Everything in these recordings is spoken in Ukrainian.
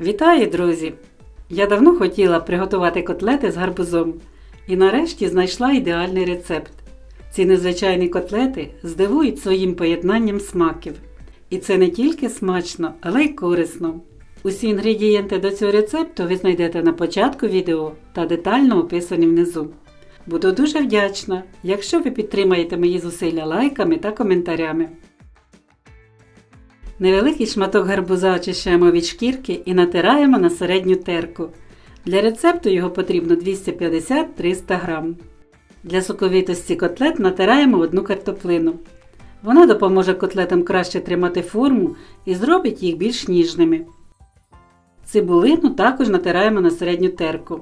Вітаю, друзі! Я давно хотіла приготувати котлети з гарбузом і нарешті знайшла ідеальний рецепт. Ці незвичайні котлети здивують своїм поєднанням смаків. І це не тільки смачно, але й корисно. Усі інгредієнти до цього рецепту ви знайдете на початку відео та детально описані внизу. Буду дуже вдячна, якщо ви підтримаєте мої зусилля лайками та коментарями. Невеликий шматок гарбуза очищаємо від шкірки і натираємо на середню терку. Для рецепту його потрібно 250-300 г. Для соковитості котлет натираємо одну картоплину. Вона допоможе котлетам краще тримати форму і зробить їх більш ніжними. Цибулину також натираємо на середню терку.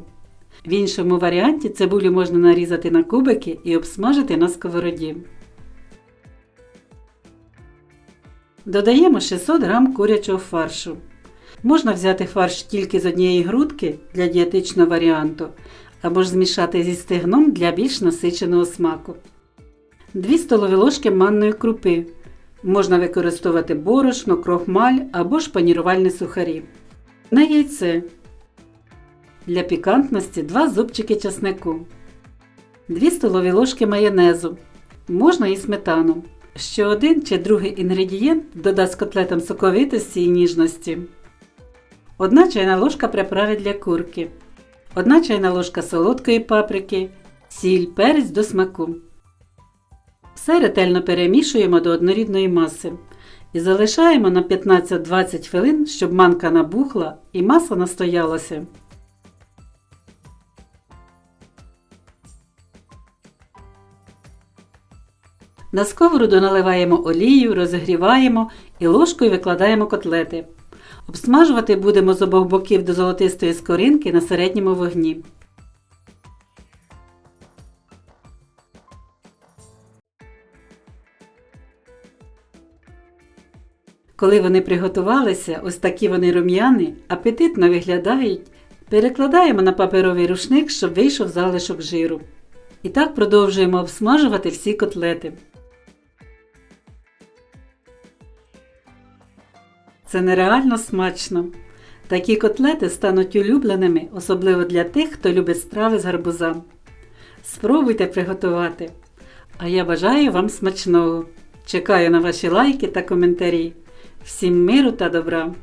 В іншому варіанті цибулю можна нарізати на кубики і обсмажити на сковороді. Додаємо 600 г курячого фаршу. Можна взяти фарш тільки з однієї грудки для дієтичного варіанту, або ж змішати зі стегном для більш насиченого смаку. 2 столові ложки манної крупи. Можна використовувати борошно, крохмаль або ж панірувальні сухарі. На яйце. Для пікантності 2 зубчики часнику. 2 столові ложки майонезу. Можна і сметану. Ще один чи другий інгредієнт додасть котлетам соковитості і ніжності. 1 чайна ложка приправи для курки. 1 чайна ложка солодкої паприки, сіль, перець до смаку. Все ретельно перемішуємо до однорідної маси і залишаємо на 15-20 хвилин, щоб манка набухла і маса настоялася. На сковороду наливаємо олію, розігріваємо і ложкою викладаємо котлети. Обсмажувати будемо з обох боків до золотистої скоринки на середньому вогні. Коли вони приготувалися, ось такі вони рум'яні, апетитно виглядають, перекладаємо на паперовий рушник, щоб вийшов залишок жиру. І так продовжуємо обсмажувати всі котлети. Це нереально смачно. Такі котлети стануть улюбленими, особливо для тих, хто любить страви з гарбуза. Спробуйте приготувати. А я бажаю вам смачного. Чекаю на ваші лайки та коментарі. Всім миру та добра!